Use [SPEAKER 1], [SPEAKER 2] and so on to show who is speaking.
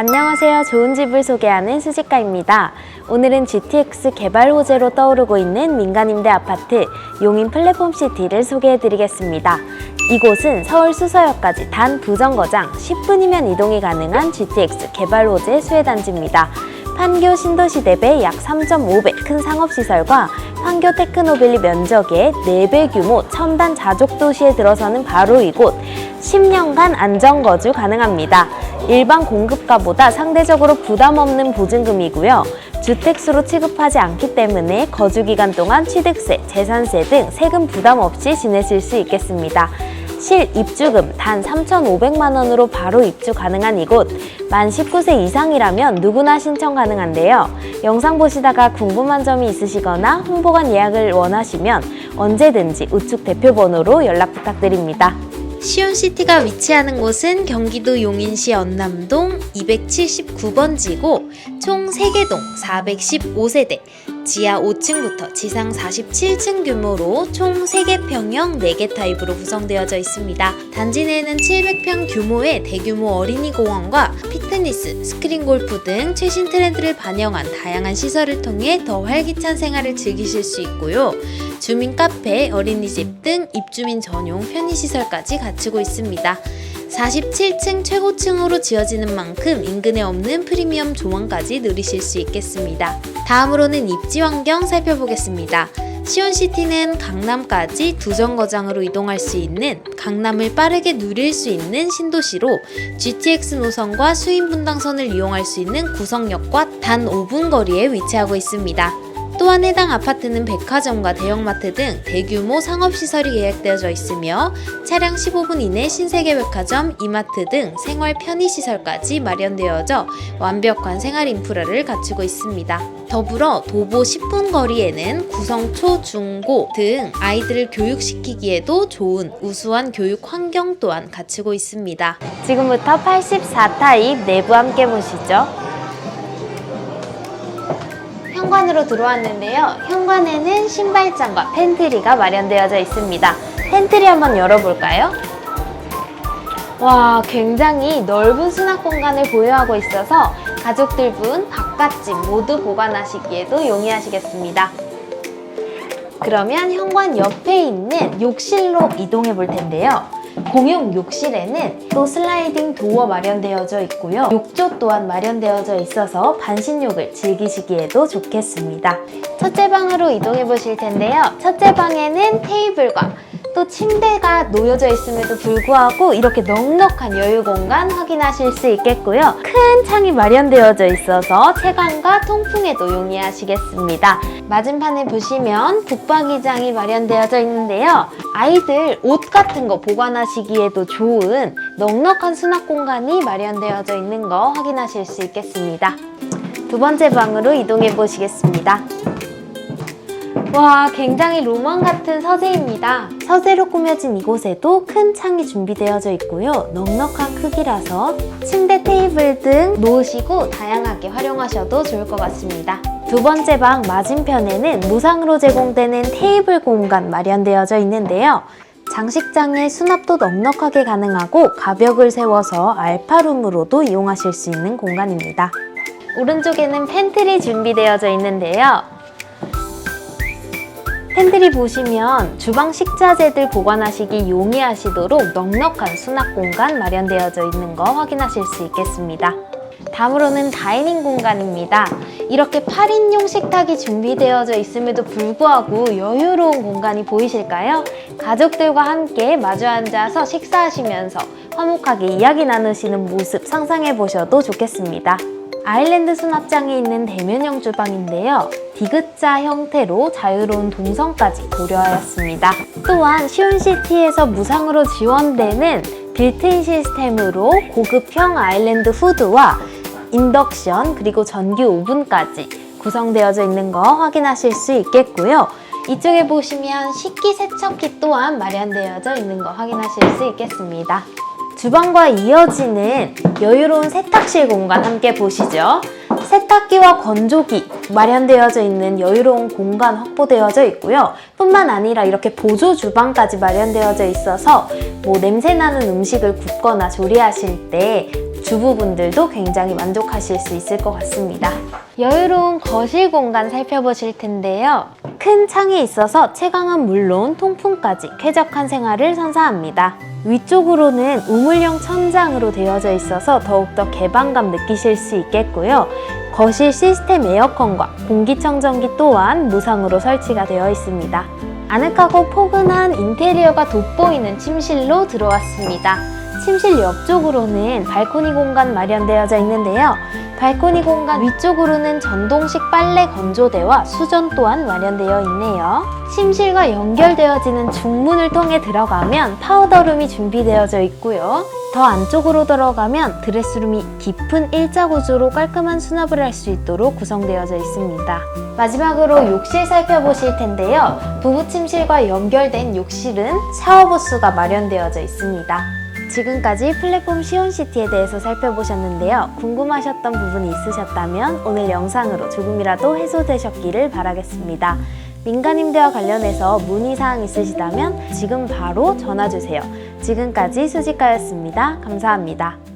[SPEAKER 1] 안녕하세요. 좋은 집을 소개하는 수집가입니다. 오늘은 GTX 개발 호재로 떠오르고 있는 민간임대 아파트 용인 플랫폼 시티를 소개해드리겠습니다. 이곳은 서울 수서역까지 단 두 정거장 10분이면 이동이 가능한 GTX 개발 호재 수혜단지입니다. 판교 신도시 대비 약 3.5배 큰 상업시설과 판교 테크노빌리 면적의 4배 규모 첨단 자족 도시에 들어서는 바로 이곳 10년간 안정거주 가능합니다. 일반 공급가보다 상대적으로 부담 없는 보증금이고요. 주택수로 취급하지 않기 때문에 거주기간 동안 취득세, 재산세 등 세금 부담 없이 지내실 수 있겠습니다. 실 입주금 단 3,500만 원으로 바로 입주 가능한 이곳. 만 19세 이상이라면 누구나 신청 가능한데요. 영상 보시다가 궁금한 점이 있으시거나 홍보관 예약을 원하시면 언제든지 우측 대표 번호로 연락 부탁드립니다. 시온시티가 위치하는 곳은 경기도 용인시 언남동 279번지고 총 3개 동 415세대, 지하 5층부터 지상 47층 규모로 총 3개 평형 4개 타입으로 구성되어져 있습니다. 단지 내에는 700평 규모의 대규모 어린이 공원과 피트니스, 스크린 골프 등 최신 트렌드를 반영한 다양한 시설을 통해 더 활기찬 생활을 즐기실 수 있고요. 주민 카페, 어린이집 등 입주민 전용 편의시설까지 갖추고 있습니다. 47층 최고층으로 지어지는 만큼 인근에 없는 프리미엄 조망까지 누리실 수 있겠습니다. 다음으로는 입지 환경 살펴보겠습니다. 시온시티는 강남까지 두 정거장으로 이동할 수 있는 강남을 빠르게 누릴 수 있는 신도시로 GTX 노선과 수인 분당선을 이용할 수 있는 구성역과 단 5분 거리에 위치하고 있습니다. 또한 해당 아파트는 백화점과 대형마트 등 대규모 상업시설이 계획되어져 있으며 차량 15분 이내 신세계 백화점, 이마트 등 생활 편의시설까지 마련되어져 완벽한 생활 인프라를 갖추고 있습니다. 더불어 도보 10분 거리에는 구성 초, 중, 고 등 아이들을 교육시키기에도 좋은 우수한 교육 환경 또한 갖추고 있습니다. 지금부터 84타 입 내부 함께 보시죠. 현관으로 들어왔는데요. 현관에는 신발장과 팬트리가 마련되어져 있습니다. 팬트리 한번 열어볼까요? 와, 굉장히 넓은 수납 공간을 보유하고 있어서 가족들 분 바깥집 모두 보관하시기에도 용이하시겠습니다. 그러면 현관 옆에 있는 욕실로 이동해 볼 텐데요. 공용 욕실에는 또 슬라이딩 도어 마련되어져 있고요. 욕조 또한 마련되어져 있어서 반신욕을 즐기시기에도 좋겠습니다. 첫째 방으로 이동해 보실 텐데요. 첫째 방에는 테이블과 또 침대가 놓여져 있음에도 불구하고 이렇게 넉넉한 여유 공간 확인하실 수 있겠고요. 큰 창이 마련되어져 있어서 채광과 통풍에도 용이하시겠습니다. 맞은편에 보시면 북박이장이 마련되어져 있는데요. 아이들 옷 같은 거 보관하시기에도 좋은 넉넉한 수납 공간이 마련되어져 있는 거 확인하실 수 있겠습니다. 두 번째 방으로 이동해 보시겠습니다. 와, 굉장히 로망 같은 서재입니다. 서재로 꾸며진 이곳에도 큰 창이 준비되어져 있고요. 넉넉한 크기라서 침대, 테이블 등 놓으시고 다양하게 활용하셔도 좋을 것 같습니다. 두 번째 방 맞은편에는 무상으로 제공되는 테이블 공간 마련되어져 있는데요. 장식장에 수납도 넉넉하게 가능하고 가벽을 세워서 알파룸으로도 이용하실 수 있는 공간입니다. 오른쪽에는 팬트리 준비되어져 있는데요. 팬트리 보시면 주방 식자재들 보관하시기 용이하시도록 넉넉한 수납 공간 마련되어져 있는 거 확인하실 수 있겠습니다. 다음으로는 다이닝 공간입니다. 이렇게 8인용 식탁이 준비되어져 있음에도 불구하고 여유로운 공간이 보이실까요? 가족들과 함께 마주 앉아서 식사하시면서 화목하게 이야기 나누시는 모습 상상해 보셔도 좋겠습니다. 아일랜드 수납장이 있는 대면형 주방인데요. 디귿자 형태로 자유로운 동선까지 고려하였습니다. 또한 시온시티에서 무상으로 지원되는 빌트인 시스템으로 고급형 아일랜드 후드와 인덕션 그리고 전기 오븐까지 구성되어져 있는 거 확인하실 수 있겠고요. 이쪽에 보시면 식기세척기 또한 마련되어져 있는 거 확인하실 수 있겠습니다. 주방과 이어지는 여유로운 세탁실 공간 함께 보시죠. 세탁기와 건조기 마련되어져 있는 여유로운 공간 확보되어져 있고요. 뿐만 아니라 이렇게 보조 주방까지 마련되어져 있어서 뭐 냄새 나는 음식을 굽거나 조리하실 때 주부분들도 굉장히 만족하실 수 있을 것 같습니다. 여유로운 거실 공간 살펴보실 텐데요. 큰 창이 있어서 채광은 물론 통풍까지 쾌적한 생활을 선사합니다. 위쪽으로는 우물형 천장으로 되어져 있어서 더욱더 개방감 느끼실 수 있겠고요. 거실 시스템 에어컨과 공기청정기 또한 무상으로 설치가 되어 있습니다. 아늑하고 포근한 인테리어가 돋보이는 침실로 들어왔습니다. 침실 옆쪽으로는 발코니 공간 마련되어져 있는데요. 발코니 공간 위쪽으로는 전동식 빨래 건조대와 수전 또한 마련되어 있네요. 침실과 연결되어지는 중문을 통해 들어가면 파우더룸이 준비되어져 있고요. 더 안쪽으로 들어가면 드레스룸이 깊은 일자 구조로 깔끔한 수납을 할 수 있도록 구성되어져 있습니다. 마지막으로 욕실 살펴보실 텐데요. 부부 침실과 연결된 욕실은 샤워 부스가 마련되어져 있습니다. 지금까지 플랫폼 시온시티에 대해서 살펴보셨는데요. 궁금하셨던 부분이 있으셨다면 오늘 영상으로 조금이라도 해소되셨기를 바라겠습니다. 민간임대와 관련해서 문의사항 있으시다면 지금 바로 전화주세요. 지금까지 수지가였습니다. 감사합니다.